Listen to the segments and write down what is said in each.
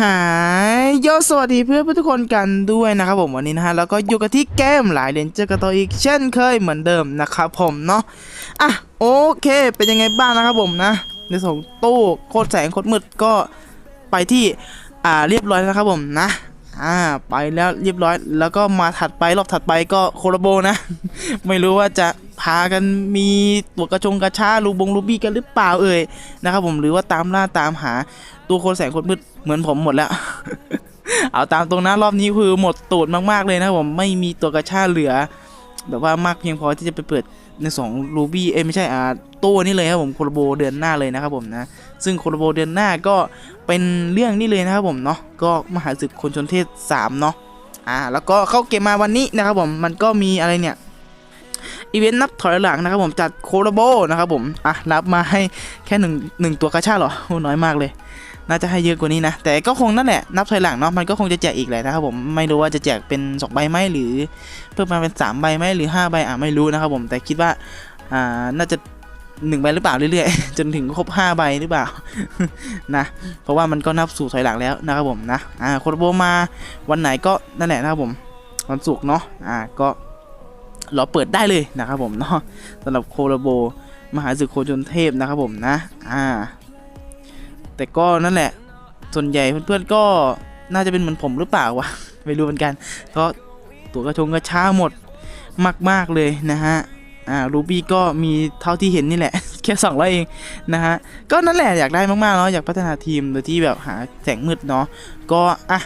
หายโยสวัสดีเพื่อนๆทุกคนกันด้วยนะครับผมวันนี้นะฮะแล้วก็อยู่กันที่เกมหลายเลนเจอร์กันต่ออีกเช่นเคยเหมือนเดิมนะครับผมเนาะอะโอเค เป็นยังไงบ้างนะครับผมนะในส่วนของตู้โคตรแสงโคตรมืดก็ไปที่อ่าเรียบร้อยนะครับผมนะอ่าไปแล้วเรียบร้อยแล้วก็มาถัดไปรอบถัดไปก็โคโรโบนะ ไม่รู้ว่าจะพากันมีตัวกระชงกระชาลูบงลูบี้กันหรือเปล่าเอ่ยนะครับผมหรือว่าตามล่าตามหา ตัวโคนแสงโคนมืดเหมือนผมหมดแล้ว เอาตามตรงนะรอบนี้คือหมดตูดมากๆเลยนะผมไม่มีตัวกระชาเหลือ แบบว่ามากเพียงพอที่จะไปเปิดในสองรูบี้เอ้ไม่ใช่อ่าตัวนี้เลยครับผมโคโรโบเดือนหน้าเลยนะครับผมนะซึ่งโคโรโบเดือนหน้าก็เป็นเรื่องนี้เลยนะครับผมเนาะก็มหาศึกคนชนเทศ3เนาะอ่าแล้วก็เข้าเกมมาวันนี้นะครับผมมันก็มีอะไรเนี่ยอีเวนต์นับถอยหลังนะครับผมจัดโคโรโบนะครับผมอะนับมาให้แค่หนึ่งหนึ่งตัวกระชาเหรอโอ้น้อยมากเลย น่าจะให้เยอะกว่านี้นะ แต่ก็คงนั่นแหละ นับถอยหลังเนาะ มันก็คงจะแจกอีกแหละนะครับผม ไม่รู้ว่าจะแจกเป็น2ใบไหมหรือ เพิ่มมาเป็น3ใบไหมหรือ5ใบอะไม่รู้นะครับผม แต่คิดว่า อ่า น่าจะ1ใบหรือเปล่าเรื่อยๆ จนถึงครบ5ใบหรือเปล่า นะ เพราะว่ามันก็นับสู่ถอยหลังแล้วนะครับผมนะ อ่าโคโรโบมาวันไหนก็นั่นแหละนะครับผม วันศุกร์เนาะ อ่า ก็รอเปิดได้เลยนะครับผมเนาะสำหรับโคโรโบมหาศึกโคจรเทพนะครับผมนะ อ่า แต่ก็นั่นแหละ ส่วนใหญ่เพื่อนๆก็น่าจะเป็นเหมือนผมหรือเปล่าวะ ไม่รู้เหมือนกัน เพราะตัวกระชงกระช้าหมดมาก ๆ เลยนะฮะ อ่ารูบี้ก็มีเท่าที่เห็นนี่แหละ แค่สองร้อยเองนะฮะ ก็นั่นแหละอยากได้มากๆเนาะอยากพัฒนาทีมโดยที่แบบหาแสงมืดเนาะ ก็อะ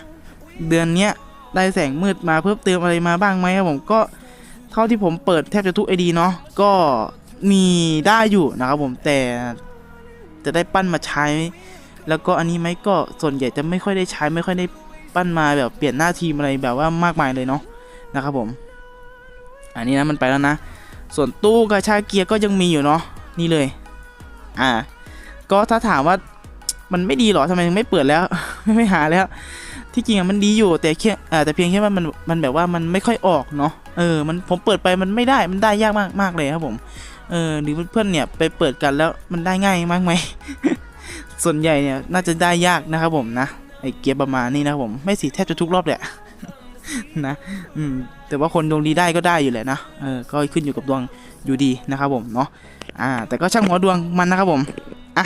เดือนเนี้ยได้แสงมืดมาเพิ่มเติมอะไรมาบ้างไหมครับผมก็เท่าที่ผมเปิดแทบจะทุกไอดีเนาะก็มีได้อยู่นะครับผมแต่จะได้ปั้นมาใช้ แล้วก็อันนี้ไหมก็ส่วนใหญ่จะไม่ค่อยได้ใช้ไม่ค่อยได้ปั้นมาแบบเปลี่ยนหน้าทีมอะไรแบบว่ามากมายเลยเนาะนะครับผม อันนี้นะมันไปแล้วนะ ส่วนตู้กระชาเกียร์ก็ยังมีอยู่เนาะนี่เลย อ่า ก็ถ้าถามว่ามันไม่ดีหรอทำไมถึงไม่เปิดแล้ว ไม่หาแล้ว ที่จริงอะมันดีอยู่แต่แค่อ่าแต่เพียงแค่ว่ามันมันแบบว่ามันไม่ค่อยออกเนาะเออมันผมเปิดไปมันไม่ได้มันได้ยากมากมากเลยครับผมเออหรือเพื่อนเนี่ยไปเปิดกันแล้วมันได้ง่ายมากไหม ส่วนใหญ่เนี่ยน่าจะได้ยากนะครับผมนะไอเกียร์ประมาณนี้นะครับผมไม่สิแทบจะทุกรอบแหละนะอืมแต่ว่าคนดวงดีได้ก็ได้อยู่แหละนะเออก็ขึ้นอยู่กับดวงอยู่ดีนะครับผมเนาะอ่า แต่ก็ช่างหัวดวงมันนะครับผมอะ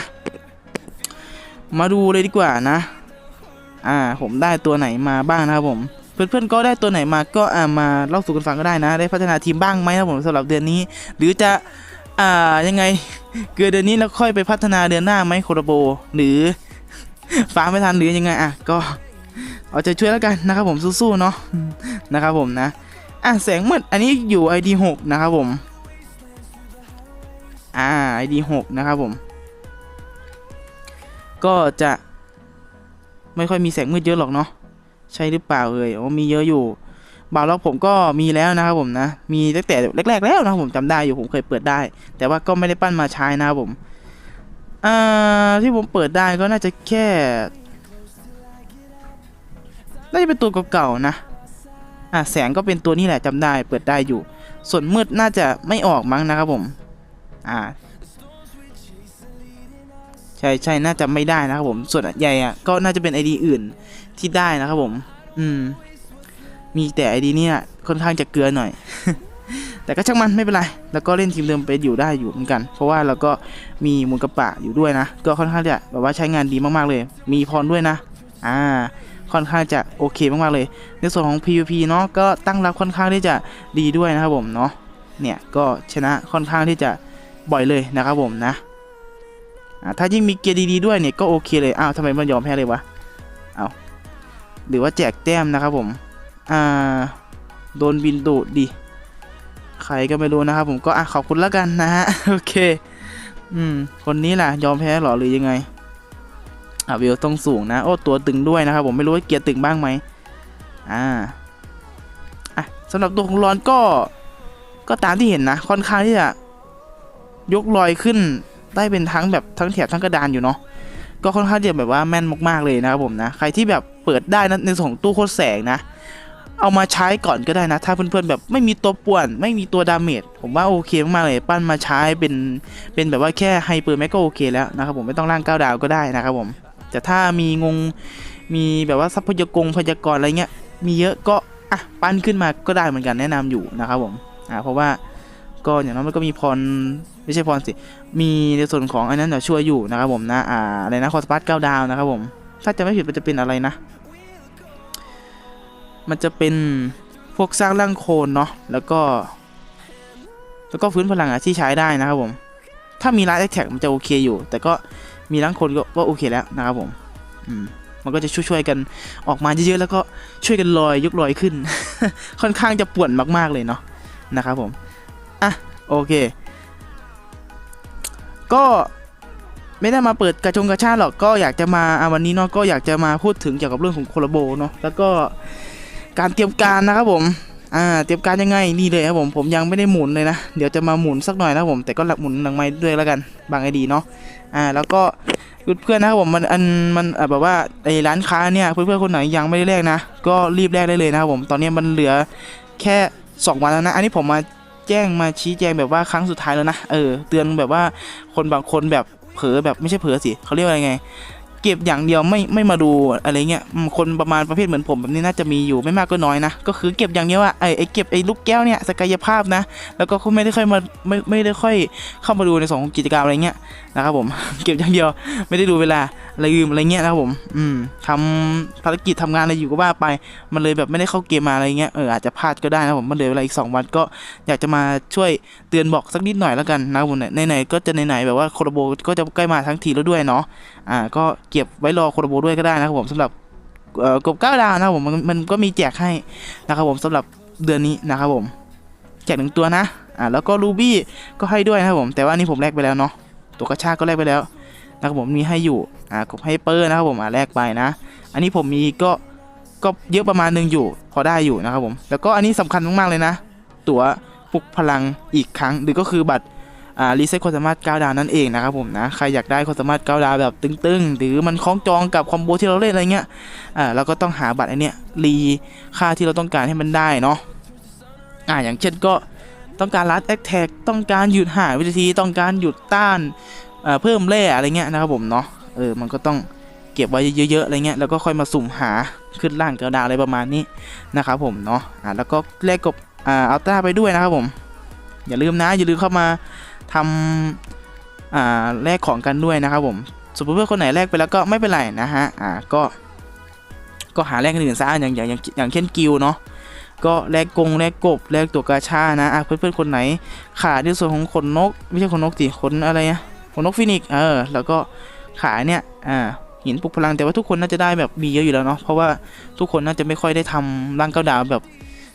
มาดูเลยดีกว่านะ อ่า ผมได้ตัวไหนมาบ้างนะครับผมเพื่อนๆก็ได้ตัวไหนมาก็อ่ามาเล่าสู่กันฟังก็ได้นะ ได้พัฒนาทีมบ้างไหมนะครับผมสำหรับเดือนนี้ หรือจะอ่ายังไง เกิดเดือนนี้แล้วค่อยไปพัฒนาเดือนหน้าไหมโคโรโบ หรือฟ้าไม่ทันหรือยังไงอะก็เอาใจช่วยแล้วกันนะครับผมสู้ๆเนาะนะครับผมนะอะแสงมืดอันนี้อยู่ ID 6นะครับผมอ่า ID 6นะครับผม ก็จะไม่ค่อยมีแสงมืดเยอะหรอกเนาะใช่หรือเปล่าเอ่ยอ๋อมีเยอะอยู่ บาวล็อกผมก็มีแล้วนะครับผมนะ มีตั้งแต่แรก ๆ แล้วนะครับผมจำได้อยู่ผมเคยเปิดได้ แต่ว่าก็ไม่ได้ปั้นมาใช้นะครับผมอ่าที่ผมเปิดได้ก็น่าจะแค่ น่าจะเป็นตัวเก่าๆนะอะแสงก็เป็นตัวนี้แหละจำได้เปิดได้อยู่ ส่วนมืดน่าจะไม่ออกมั้งนะครับผม อ่าใช่ใช่น่าจะไม่ได้นะครับผม ส่วนใหญ่อะก็น่าจะเป็นไอดีอื่นที่ได้นะครับผม อืม มีแต่ไอดีเนี่ยค่อนข้างจะเกลือหน่อย แต่ก็ช่างมันไม่เป็นไร แล้วก็เล่นทีมเดิมไปอยู่ได้อยู่เหมือนกัน เพราะว่าเราก็มีมูลกระปะอยู่ด้วยนะ ก็ค่อนข้างจะแบบว่าใช้งานดีมากๆเลย มีพรด้วยนะ อ่า ค่อนข้างจะโอเคมากๆเลย ในส่วนของ PVP เนาะก็ตั้งรับค่อนข้างที่จะดีด้วยนะครับผมเนาะ เนี่ยก็ชนะค่อนข้างที่จะบ่อยเลยนะครับผมนะอ่าถ้ายิ่งมีเกียร์ดีๆด้วยเนี่ยก็โอเคเลย อ้าวทำไมมันยอมแพ้เลยวะ เอาหรือว่าแจกแต้มนะครับผม อ่า โดนบินดูดดิใครก็ไม่รู้นะครับผมก็อะขอบคุณแล้วกันนะฮะ โอเค อืม คนนี้ล่ะ ยอมแพ้หรอหรือยังไง อะวิวต้องสูงนะ โอ้ ตัวตึงด้วยนะครับผมไม่รู้ว่าเกียร์ตึงบ้างไหมอ่า อะสำหรับตัวของรอนก็ ก็ตามที่เห็นนะ ค่อนข้างที่จะยกลอยขึ้นได้เป็นทั้งแบบทั้งแถบทั้งกระดานอยู่เนาะก็ค่อนข้างจะแบบว่าแม่นมากๆเลยนะครับผมนะ ใครที่แบบเปิดได้นะในส่วนของตู้โคตรแสงนะ เอามาใช้ก่อนก็ได้นะ ถ้าเพื่อนๆแบบไม่มีตัวป่วน ไม่มีตัวดาเมจผมว่าโอเคมากเลยปั้นมาใช้เป็นเป็นแบบว่าแค่ไฮเปอร์แม็กก็โอเคแล้วนะครับผมไม่ต้องร่างก้าวดาวก็ได้นะครับผมแต่ถ้ามีงงมีแบบว่าทรัพยากรพยากรอะไรเงี้ยมีเยอะก็อะปั้นขึ้นมาก็ได้เหมือนกันแนะนำอยู่นะครับผมอ่าเพราะว่าก็อย่างน้อยมันก็มีพรไม่ใช่พรสิ มีในส่วนของอันนั้นเดี๋ยวช่วยอยู่นะครับผมนะ อ่าอะไรนะคอสปาร์ตเก้าดาวนะครับผม ถ้าจะไม่ผิดมันจะเป็นอะไรนะ มันจะเป็นพวกสร้างร่างโคลนเนาะแล้วก็ แล้วก็ฟื้นพลังอะที่ใช้ได้นะครับผม ถ้ามีร้านแท็กมันจะโอเคอยู่ แต่ก็มีร่างโคลนก็โอเคแล้วนะครับผมอืมมันก็จะช่วยๆกันออกมาเยอะๆแล้วก็ช่วยกันลอยยกลอยขึ้น ค่อนข้างจะป่วนมากๆเลยเนาะนะครับผมอะโอเค ก็ไม่ได้มาเปิดกระชงกระชาหรอกก็อยากจะมาอะวันนี้เนาะก็อยากจะมาพูดถึงเกี่ยวกับเรื่องของโคลโบเนาะแล้วก็ การเตรียมการนะครับผมอ่าเตรียมการยังไงนี่เลยครับผมผมยังไม่ได้หมุนเลยนะเดี๋ยวจะมาหมุนสักหน่อยนะครับผม แต่ก็หลักหมุนหลังไม้ด้วยแล้วกันบางไอดีเนาะอ่าแล้วก็เพื่อนๆนะครับผมมันอันมันแบบว่าไอร้านค้าเนี่ยเพื่อนๆคนไหนยังไม่ได้แลกนะก็รีบแลกได้เลยนะครับผมตอนนี้มันเหลือแค่สองวันแล้วนะอันนี้ผมมาแจ้งมาชี้แจงแบบว่าครั้งสุดท้ายแล้วนะเออเตือนแบบว่าคนบางคนแบบเผลอแบบไม่ใช่เผลอสิเขาเรียกว่าไง เก็บอย่างเดียวไม่ไม่มาดูอะไรเงี้ยคนประมาณประเภทเหมือนผมแบบนี้น่าจะมีอยู่ไม่มากก็น้อยนะก็คือเก็บอย่างเดียวอะไอไอเก็บไอลูกแก้วเนี่ยศักยภาพนะ แล้วก็ไม่ได้ค่อยมาไม่ไม่ได้ค่อยเข้ามาดูในสองกิจกรรมอะไรเงี้ยนะครับผมเก็บอย่างเดียวไม่ได้ดูเวลาอะไรลืมอะไรเงี้ยนะครับผมอืมทำภารกิจทำงานอะไรอยู่ก็ว่าไป มันเลยแบบไม่ได้เข้าเกมมาอะไรเงี้ยเอออาจจะพลาดก็ได้นะผมมันเหลือเวลาอีก 2 วันก็อยากจะมาช่วยเตือนบอกสักนิดหน่อยแล้วกันนะครับผมไหนๆก็จะไหนๆแบบว่าโคโรโบก็จะใกล้มาทั้งทีแล้วด้วยเนาะอ่าก็เก็บไว้รอโคโรโบด้วยก็ได้นะครับผมสำหรับกบเก้าดาวนะครับผมมันมันก็มีแจกให้นะครับผมสำหรับเดือนนี้นะครับผม แจกหนึ่งตัวนะอ่าแล้วก็รูบี้ก็ให้ด้วยนะครับผมแต่ว่านนี้ผมแลกไปแล้วเนาะตัวกระชากก็แลกไปแล้วนะครับผมมีให้อยู่อ่ากบให้เปอร์นะครับผมอ่าแลกไปนะ อันนี้ผมมีก็ก็เยอะประมาณหนึงอยู่พอได้อยู่นะครับผมแล้วก็อันนี้สำคัญมากๆเลยนะ ตั๋วปลุกพลังอีกครั้งหรือก็คือบัตร อ่ารีเซ็ตความสามารถ 9 ดาวนั่นเองนะครับผมนะใครอยากได้ความสามารถ 9 ดาวแบบตึงๆ หรือมันคล้องจองกับคอมโบที่เราเล่นอะไรเงี้ยอ่าเราก็ต้องหาบัตรไอเนี้ยรีค่าที่เราต้องการให้มันได้เนาะอ่าอย่างเช่นก็ต้องการลัดแอคแท็กต้องการหยุดหาวิธีต้องการหยุดต้านอ่าเพิ่มแร่อะไรเงี้ยนะครับผมเนาะเออมันก็ต้องเก็บไว้เยอะๆอะไรเงี้ยแล้วก็ค่อยมาสุ่มหาขึ้นล่างเกาดาวอะไรประมาณนี้นะครับผมเนาะอ่าแล้วก็แลกกับอ่าอัลต้าไปด้วยนะครับผม อย่าลืมนะ อย่าลืมเข้ามาทำอ่าแลกของกันด้วยนะครับผมสมมติว่าคนไหนแลกไปแล้วก็ไม่เป็นไรนะฮะอ่าก็ ก็หาแลกอื่นซะอย่างอย่างอย่างอย่างเช่นกิลเนาะก็แลกกงแลกกบแลกตัวกาชานะอะเพื่อนๆคนไหนขาดในส่วนของขนนก ไม่ใช่ขนนกสิขนอะไรอะขนนกฟินิกเออแล้วก็ขายเนี่ยอ่าหินปลุกพลังแต่ว่าทุกคนน่าจะได้แบบมีเยอะอยู่แล้วเนาะเพราะว่าทุกคนน่าจะไม่ค่อยได้ทำร่างเก้าดาวแบบ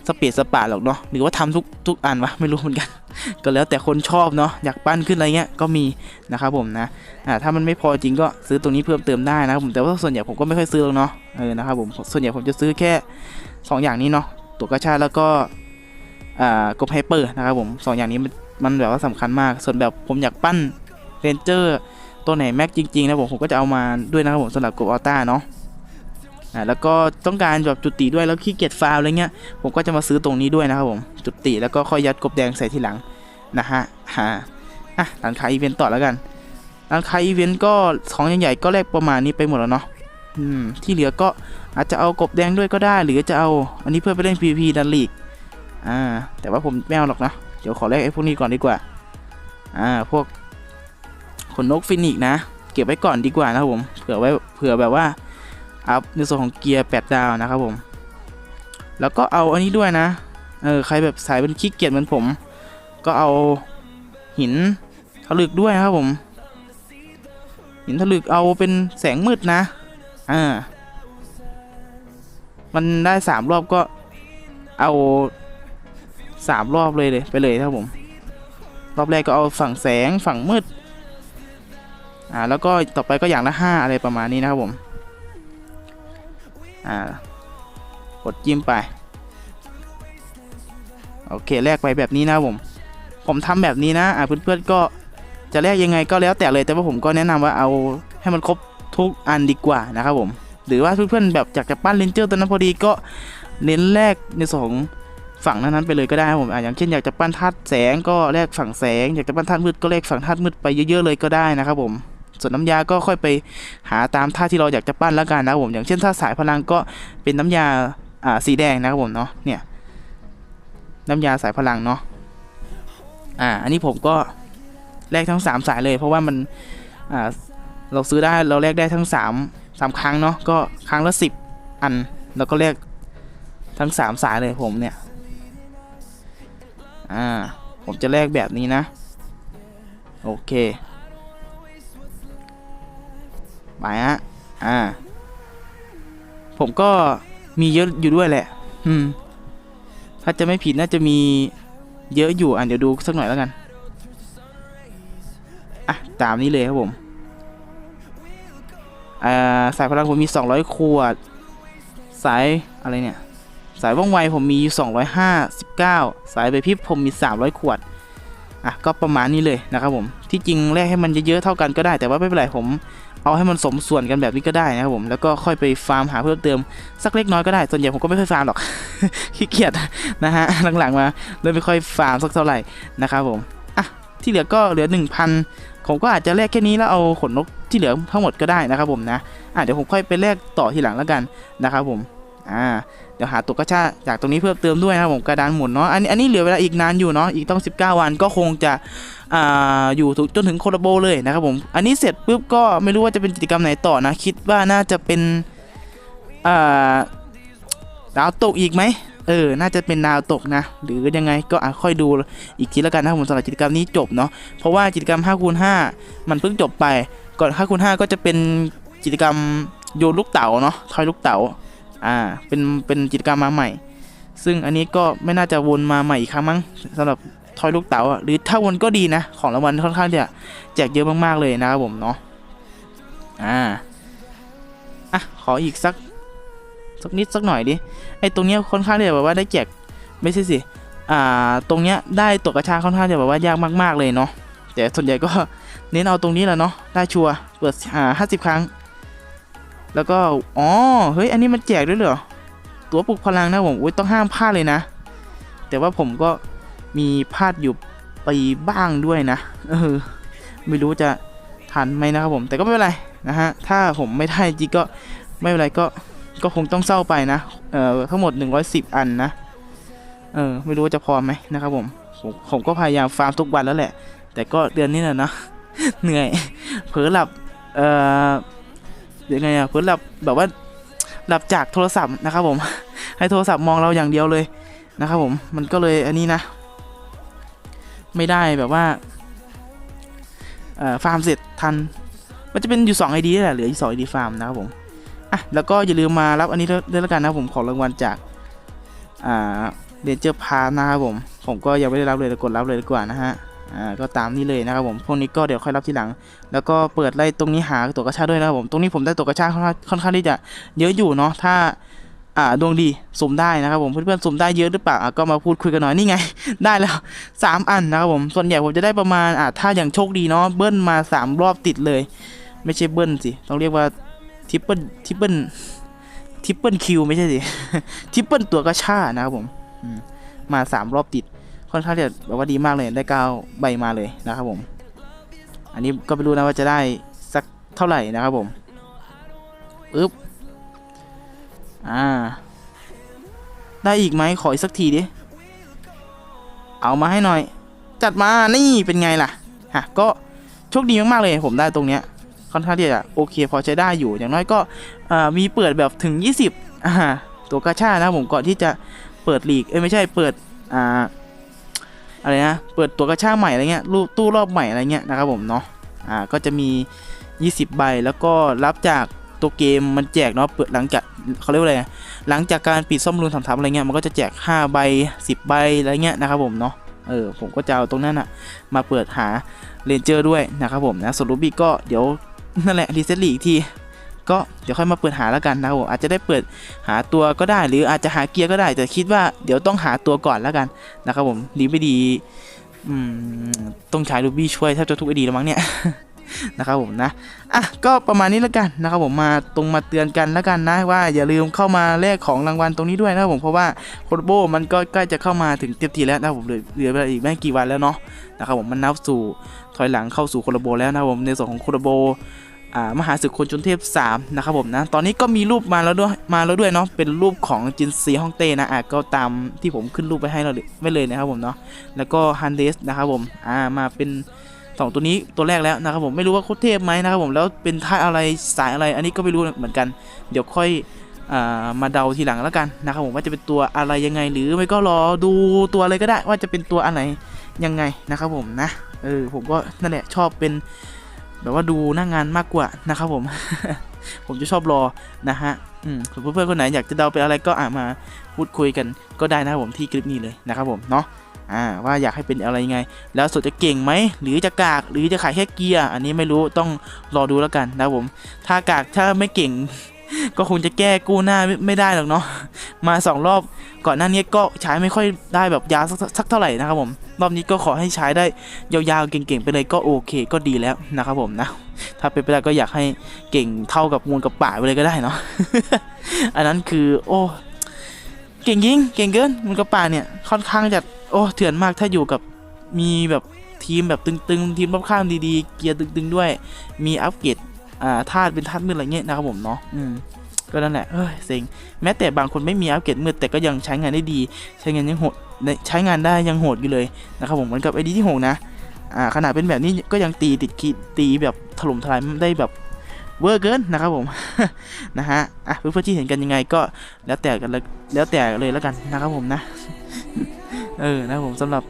สเปียดสปาหรอกเนาะหรือว่าทำทุกทุกอันวะไม่รู้เหมือนกัน ก็แล้วแต่คนชอบเนาะอยากปั้นขึ้นอะไรเงี้ยก็มีนะครับผมนะอ่าถ้ามันไม่พอจริงก็ซื้อตรงนี้เพิ่มเติมได้นะครับผมแต่ว่าส่วนใหญ่ผมก็ไม่ค่อยซื้อหรอกเนาะเออนะครับผมส่วนใหญ่ผมจะซื้อแค่ 2 อย่างนี้เนาะตัวกระชาแล้วก็อ่ากบไฮเปอร์นะครับผมสองอย่างนี้มันมันแบบว่าสำคัญมาก ส่วนแบบผมอยากปั้นเรนเจอร์ตัวไหนแม็กจริงๆนะผมผมก็จะเอามาด้วยนะครับผมสำหรับกบอัลต้าเนาะ อ่าแล้วก็ต้องการแบบจุดตีด้วยแล้วขี้เกียจฟาวอะไรเงี้ยผมก็จะมาซื้อตรงนี้ด้วยนะครับผมจุดตีแล้วก็ค่อยยัดกบแดงใส่ทีหลังนะฮะฮะอะร้านค้าอีเวนต์ต่อแล้วกันร้านค้าอีเวนต์ก็ของใหญ่ๆก็แลกประมาณนี้ไปหมดแล้วเนาะอืมที่เหลือก็อาจจะเอากบแดงด้วยก็ได้ หรือจะเอาอันนี้เพื่อไปเล่น PVP ดันลีกอ่าแต่ว่าผมไม่เอาหรอกนะเดี๋ยวขอแลกไอ้พวกนี้ก่อนดีกว่าอ่าพวกขนนกฟินิกนะ เก็บไว้ก่อนดีกว่านะครับผมเผื่อไว้เผื่อแบบว่า อัพในส่วนของเกียร์8ดาวนะครับผมแล้วก็เอาอันนี้ด้วยนะเออใครแบบสายเป็นขี้เกียจเหมือนผม ก็เอาหินถลึกด้วยนะครับผม หินถลึกเอาเป็นแสงมืดนะอ่ามันได้สามรอบก็เอาสามรอบเลยเลยไปเลยครับผม รอบแรกก็เอาฝั่งแสงฝั่งมืด อ่าแล้วก็ต่อไปก็อย่างละห้าอะไรประมาณนี้นะครับผม อ่ากดจิ้มไป โอเคแลกไปแบบนี้นะผม ผมทำแบบนี้นะ อ่าเพื่อนๆก็จะแลกยังไงก็แล้วแต่เลย แต่ว่าผมก็แนะนำว่าเอาให้มันครบทุกอันดีกว่านะครับผม หรือว่าเพื่อนๆแบบอยากจะปั้นเลนเจอร์ตัวนั้นพอดีก็เน้นแลกในสองฝั่งนั้นไปเลยก็ได้ครับผมอ่าอย่างเช่นอยากจะปั้นธาตุแสงก็แลกฝั่งแสง อยากจะปั้นธาตุมืดก็แลกฝั่งธาตุมืดไปเยอะๆเลยก็ได้นะครับผม ส่วนน้ำยาก็ค่อยไปหาตามท่าที่เราอยากจะปั้นแล้วกันนะครับผมอย่างเช่นถ้าสายพลังก็เป็นน้ำยาอ่าสีแดงนะครับผมเนาะเนี่ยน้ำยาสายพลังเนาะอ่าอันนี้ผมก็แลกทั้ง 3 สายเลย เพราะว่ามันอ่าเราซื้อได้เราแลกได้ทั้ง 3 3 ครั้งเนาะก็ครั้งละ 10 อันแล้วก็แลกทั้ง 3 สายเลยผมเนี่ยอ่าผมจะแลกแบบนี้นะ โอเค ไปฮะอ่า ผมก็มีเยอะอยู่ด้วยแหละ อืม ถ้าจะไม่ผิดน่าจะมีเยอะอยู่ อะเดี๋ยวดูสักหน่อยแล้วกัน อะ ตามนี้เลยครับผมอ่าสายพลังผมมี 200 ขวด สายอะไรเนี่ย สายว่องไวผมมีอยู่259 สายใบพิบผมมี 300 ขวด อะ ก็ประมาณนี้เลยนะครับผม ที่จริงแลกให้มันเยอะๆเท่ากันก็ได้ แต่ว่าไม่เป็นไรผม เอาให้มันสมส่วนกันแบบนี้ก็ได้นะครับผมแล้วก็ค่อยไปฟาร์มหาเพิ่มเติมสักเล็กน้อยก็ได้ส่วนใหญ่ผมก็ไม่ค่อยฟาร์มหรอกขี้เกียจนะฮะหลังๆมาเริ่มไม่ค่อยฟาร์มสักเท่าไหร่นะครับผมอะที่เหลือก็เหลือ 1,000 ผมก็อาจจะแลกแค่นี้แล้วเอาขนนกที่เหลือทั้งหมดก็ได้นะครับผมนะอะเดี๋ยวผมค่อยไปแลกต่อทีหลังแล้วกันนะครับผมอ่า เดี๋ยวหาตัวกระชาจากตรงนี้เพิ่มเติมด้วยนะครับผมกระดานหมุนเนาะอันนี้อันนี้เหลือเวลาอีกนานอยู่เนาะอีกต้อง 19 วันก็คงจะอ่าอยู่ถึงจนถึงโคลาโบเลยนะครับผมอันนี้เสร็จปุ๊บก็ไม่รู้ว่าจะเป็นกิจกรรมไหนต่อนะ คิดว่าน่าจะเป็นอ่าดาวตกอีกไหมเออ น่าจะเป็นดาวตกนะ หรือยังไงก็อะค่อยดูอีกทีแล้วกันนะครับผมสำหรับกิจกรรมนี้จบเนาะ เพราะว่ากิจกรรม5คูณ5มันเพิ่งจบไป ก่อน5คูณ5ก็จะเป็นกิจกรรมโยนลูกเต๋าเนาะทอยลูกเต๋า อ่าเป็นเป็นกิจกรรมมาใหม่ ซึ่งอันนี้ก็ไม่น่าจะวนมาใหม่อีกครั้งมั้งสำหรับทอยลูกเต๋าหรือถ้าวนก็ดีนะ ของรางวัลค่อนข้างจะแจกเยอะมากๆเลยนะครับผมเนาะอ่าอะขออีกสักสักนิดสักหน่อยดิไอตรงเนี้ยค่อนข้างที่จะแบบว่าได้แจกไม่ใช่สิอ่าตรงเนี้ยได้ตัวกระชากค่อนข้างจะแบบว่ายากมาก ๆเลยเนาะแต่ส่วนใหญ่ก็เน้นเอาตรงนี้แหละเนาะได้ชัวร์เปิดอ่าห้าสิบครั้ง แล้วก็ อ๋อ เฮ้ย อันนี้มันแจกด้วยเหรอ ตัวปลุกพลังนะผมอุ้ยต้องห้ามพลาดเลยนะ แต่ว่าผมก็มีพลาดอยู่ไปบ้างด้วยนะ เออ ไม่รู้จะทันไหมนะครับผม แต่ก็ไม่เป็นไรนะฮะ ถ้าผมไม่ได้จริงก็ไม่เป็นไรก็ ก็คงต้องเศร้าไปนะ เอ่อ ทั้งหมด 110 อันนะ เออ ไม่รู้จะพอไหมนะครับผม ผมผมก็พยายามฟาร์มทุกวันแล้วแหละ แต่ก็เดือนนี้แหละนะ เหนื่อย เผลอหลับ เอ่อ ยังไงอะเพื่อหลับแบบว่าหลับจากโทรศัพท์นะครับผม ให้โทรศัพท์มองเราอย่างเดียวเลยนะครับผมมันก็เลยอันนี้นะ ไม่ได้แบบว่าฟาร์มเสร็จทัน มันจะเป็นอยู่2 ID นี่แหละเหลืออยู่2 ID ฟาร์มนะครับผมอะแล้วก็อย่าลืมมารับอันนี้ด้วยแล้วกันนะครับผมของรางวัลจากอ่าเดนเจอร์พานะครับผม ผมก็ยังไม่ได้รับเลยแต่กดรับเลยดีกว่านะฮะ อ่าก็ตามนี้เลยนะครับผมพวกนี้ก็เดี๋ยวค่อยรับทีหลัง แล้วก็เปิดไล่ตรงนี้หาตัวกระชาด้วยนะครับผมตรงนี้ผมได้ตัวกระชาค่อนข้างค่อนข้างที่จะเยอะอยู่เนาะถ้าอ่าดวงดีสุ่มได้นะครับผมเพื่อนๆสุ่มได้เยอะหรือเปล่าก็มาพูดคุยกันหน่อยนี่ไง ได้แล้ว 3 อันนะครับผมส่วนใหญ่ผมจะได้ประมาณอ่าถ้าอย่างโชคดีเนาะเบิ้ลมา 3 รอบติดเลย ไม่ใช่เบิ้ลสิต้องเรียกว่าทิปเปิลทิปเปิลทิปเปิลคิวไม่ใช่สิทิปเปิลตัวกระชานะครับผมอืมมา 3 รอบติด ค่อนข้างจะแบบว่าดีมากเลยได้เก้าใบมาเลยนะครับผม อันนี้ก็ไม่รู้นะว่าจะได้สักเท่าไหร่นะครับผมอึ๊บอ่า ได้อีกไหมขออีกสักทีดิ เอามาให้หน่อย จัดมานี่เป็นไงล่ะฮะก็โชคดีมากๆเลยผมได้ตรงเนี้ยค่อนข้างที่จะโอเคพอใช้ได้อยู่อย่างน้อยก็มีเปิดแบบถึง 20อ่าตัวกาชานะผมก่อนที่จะเปิดลีกเอ้ยไม่ใช่เปิดอ่า อะไรนะเปิดตัวกระชากใหม่อะไรเงี้ยรูตู้รอบใหม่อะไรเงี้ยนะครับผมเนาะอ่าก็จะมี 20 ใบแล้วก็รับจากตัวเกมมันแจกเนาะเปิดหลังจากเขาเรียกว่าอะไรหลังจากการปิดซ่อมรูนทำทับอะไรเงี้ยมันก็จะแจก 5 ใบ 10 ใบอะไรเงี้ยนะครับผมเนาะเออผมก็จะเอาตรงนั้นอะมาเปิดหาเรนเจอร์ด้วยนะครับผมนะส่วนรูบี้ก็เดี๋ยวนั่นแหละรีเซ็ตลีกที ก็เดี๋ยวค่อยมาเปิดหาแล้วกันนะครับผมอาจจะได้เปิดหาตัวก็ได้ หรืออาจจะหาเกียร์ก็ได้ แต่คิดว่าเดี๋ยวต้องหาตัวก่อนแล้วกันนะครับผมดีไม่ดีอืมต้องใช้รูบี้ช่วยแทบจะทุกไอดีแล้วมั้งเนี่ยนะครับผมนะ อะ ก็ประมาณนี้แล้วกันนะครับผมมาตรงมาเตือนกันแล้วกันนะว่าอย่าลืมเข้ามาแลกของรางวัลตรงนี้ด้วยนะครับผมเพราะว่าโคโรโบมันก็ใกล้จะเข้ามาถึงเต็มทีแล้วนะครับผมเหลือเหลืออีกไม่กี่วันแล้วเนาะนะครับผมมันนับสู่ถอยหลังเข้าสู่โคโรโบแล้วนะครับผมในส่วนของโคโรโบ มหาศึกคนจนเทพ3นะครับผมนะ ตอนนี้ก็มีรูปมาแล้วด้วยมาแล้วด้วยเนาะเป็นรูปของจินซีฮ่องเต้นะอะก็ตามที่ผมขึ้นรูปไปให้เราไว้เลยนะครับผมเนาะแล้วก็ฮันเดสนะครับผมอ่ามาเป็นสองตัวนี้ตัวแรกแล้วนะครับผมไม่รู้ว่าโคตรเทพไหมนะครับผมแล้วเป็นท่าอะไรสายอะไรอันนี้ก็ไม่รู้เหมือนกัน เดี๋ยวค่อยมาเดาทีหลังแล้วกันนะครับผมว่าจะเป็นตัวอะไรยังไง หรือไม่ก็รอดูตัวอะไรก็ได้ว่าจะเป็นตัวอันไหนยังไงนะครับผมนะเออผมก็นั่นแหละชอบเป็น แบบว่าดูหน้างานมากกว่านะครับผม ผมจะชอบรอนะฮะอืมเพื่อนๆคนไหนอยากจะเดาเป็นอะไรก็อ่ามาพูดคุยกันก็ได้นะครับผมที่คลิปนี้เลยนะครับผมเนาะอ่าว่าอยากให้เป็นอะไรยังไง แล้วสดจะเก่งไหมหรือจะกากหรือจะขายแค่เกียร์อันนี้ไม่รู้ต้องรอดูแล้วกันนะครับผม ถ้ากากถ้าไม่เก่ง ก็คงจะแก้กู้หน้าไม่ได้หรอกเนาะมาสองรอบก่อนหน้านี้ก็ใช้ไม่ค่อยได้แบบยาวสักสักเท่าไหร่นะครับผมรอบนี้ก็ขอให้ใช้ได้ยาวๆเก่งๆไปเลยก็โอเคก็ดีแล้วนะครับผมนะ ถ้าเป็นไปได้ก็อยากให้เก่งเท่ากับมูลกับป่าไปเลยก็ได้เนาะอันนั้นคือโอ้เก่งยิงเก่งเกินมูลกับป่าเนี่ยค่อนข้างจะโอ้เถื่อนมากถ้าอยู่กับมีแบบทีมแบบตึงๆ ทีมรอบข้างดีๆ เกียร์ตึงๆด้วย มีอัปเกรด อ่าธาตุเป็นธาตุมืดอะไรเงี้ยนะครับผมเนาะอืมก็นั่นแหละเฮ้ยเซ็งแม้แต่บางคนไม่มีอัปเกรดมืดแต่ก็ยังใช้งานได้ดี ใช้งานยังโหดใช้งานได้ยังโหดอยู่เลยนะครับผมเหมือนกับไอดีที่หกนะอ่าขนาดเป็นแบบนี้ก็ยังตีติดขีดตีแบบถล่มทลายได้แบบเวอร์เกินนะครับผมนะฮะอะเพื่อนๆที่เห็นกันยังไงก็แล้วแต่กันเลยแล้วแต่เลยแล้วกันนะครับผมนะเออนะครับผมสำหรับ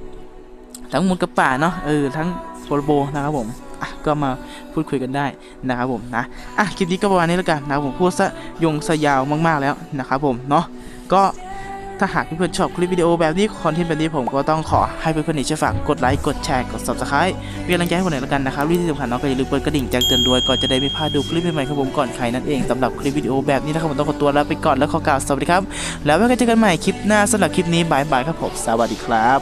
ทั้งมูลกับป่าเนาะเออทั้งโคโรโบนะครับผม อะก็มาพูดคุยกันได้นะครับผมนะอะคลิปนี้ก็ประมาณนี้แล้วกันนะครับผมพูดซะยงซะยาวมากๆแล้วนะครับผมเนาะก็ถ้าหากเพื่อนๆชอบคลิปวิดีโอแบบนี้คอนเทนต์แบบนี้ผมก็ต้องขอให้เพื่อนๆนี่ช่วยฝากกดไลค์กดแชร์กด subscribe เป็นกำลังใจให้คนอื่นแล้วกันนะครับที่สำคัญเนาะก็อย่าลืมเปิดกระดิ่งแจ้งเตือนด้วยก่อนจะได้ไม่พลาดดูคลิปใหม่ๆครับผมก่อนใครนั่นเองสำหรับคลิปวิดีโอแบบนี้นะครับผมต้องขอตัวลาไปก่อนแล้วขอกล่าวสวัสดีครับ แล้วไว้กันเจอกันใหม่คลิปหน้าสำหรับคลิปนี้บายบายครับผมสวัสดีครับ